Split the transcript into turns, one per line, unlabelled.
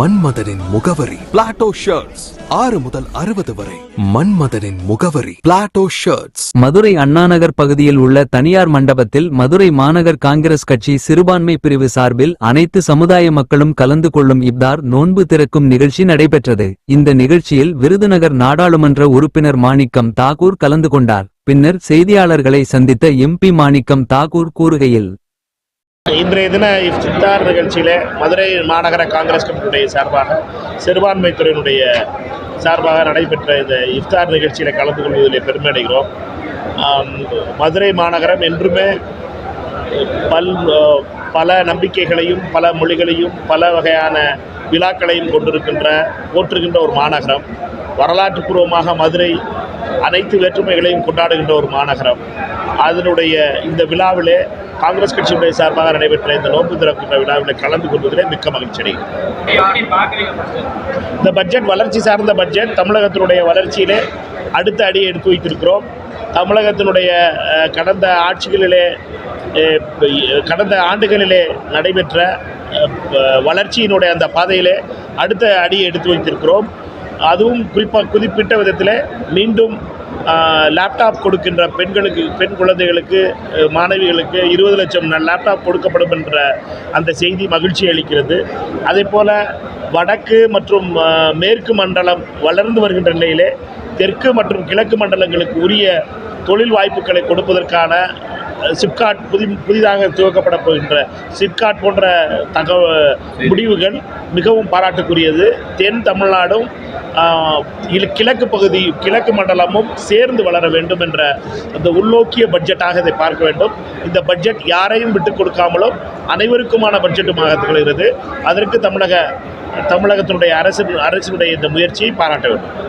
மன்மதனின் முகவரி. Plato shirts ஆறு முதல் அறுபது வரை. மன்மதனின் முகவரி. பிளாட்டோ ஷர்ட்ஸ்
மதுரை அண்ணாநகர் பகுதியில் உள்ள தனியார் மண்டபத்தில் மதுரை மாநகர் காங்கிரஸ் கட்சி சிறுபான்மை பிரிவு சார்பில் அனைத்து சமுதாய மக்களும் கலந்து கொள்ளும் இப்தார் நோன்பு திறக்கும் நிகழ்ச்சி நடைபெற்றது. இந்த நிகழ்ச்சியில் விருதுநகர் நாடாளுமன்ற உறுப்பினர் மாணிக்கம் தாகூர் கலந்து கொண்டார். பின்னர் செய்தியாளர்களை சந்தித்த எம்பி மாணிக்கம் தாகூர் கூறுகையில்
இன்றைய தின இஃப்தார் நிகழ்ச்சியிலே மதுரை மாநகர காங்கிரஸ் கமிட்டியுடைய சார்பாக சிறுபான்மை துறையினுடைய சார்பாக நடைபெற்ற இந்த இஃப்தார் நிகழ்ச்சியில் கலந்து கொள்வதில் பெருமை அடைகிறோம் மதுரை மாநகரம் என்றுமே பல் பல நம்பிக்கைகளையும் பல மொழிகளையும் பல வகையான விழாக்களையும் கொண்டிருக்கின்ற போற்றுகின்ற ஒரு மாநகரம். வரலாற்று பூர்வமாக மதுரை அனைத்து வேற்றுமைகளையும் கொண்டாடுகின்ற ஒரு மாநகரம். அதனுடைய இந்த விழாவிலே காங்கிரஸ் கட்சியுடைய சார்பாக நடைபெற்ற இந்த நோன்பு திறக்கின்ற விழாவில் கலந்து கொள்வதிலே மிக்க மகிழ்ச்சி அடைகிறேன். இந்த பட்ஜெட் வளர்ச்சி சார்ந்த பட்ஜெட் தமிழகத்தினுடைய வளர்ச்சியிலே அடுத்த அடியை எடுத்து வைத்திருக்கிறோம். தமிழகத்தினுடைய கடந்த ஆட்சிகளிலே கடந்த ஆண்டுகளிலே நடைபெற்ற வளர்ச்சியினுடைய அந்த பாதையிலே அடுத்த அடியை எடுத்து வைத்திருக்கிறோம். அதுவும் குறிப்பாக குறிப்பிட்ட விதத்தில் மீண்டும் லேப்டாப் கொடுக்கின்ற பெண்களுக்கு பெண் குழந்தைகளுக்கு மாணவிகளுக்கு இருபது லட்சம் லேப்டாப் கொடுக்கப்படும் என்ற அந்த செய்தி மகிழ்ச்சி அளிக்கிறது. அதே போல் வடக்கு மற்றும் மேற்கு மண்டலம் வளர்ந்து வருகின்ற நிலையிலே தெற்கு மற்றும் கிழக்கு மண்டலங்களுக்கு உரிய தொழில் வாய்ப்புகளை கொடுப்பதற்கான சிப்காட் புதி புதிதாக துவக்கப்பட போகின்ற சிப்காட் போன்ற தகவ முடிவுகள் மிகவும் பாராட்டுக்குரியது. தென் தமிழ்நாடும் கிழக்கு பகுதி கிழக்கு மண்டலமும் சேர்ந்து வளர வேண்டும் என்ற அந்த உள்நோக்கிய பட்ஜெட்டாக இதை பார்க்க வேண்டும் இந்த பட்ஜெட் யாரையும் விட்டு கொடுக்காமலும் அனைவருக்குமான பட்ஜெட்டுமாக திகழ்கிறது அதற்கு தமிழக தமிழகத்தினுடைய அரசு அரசினுடைய இந்த முயற்சியை பாராட்ட வேண்டும்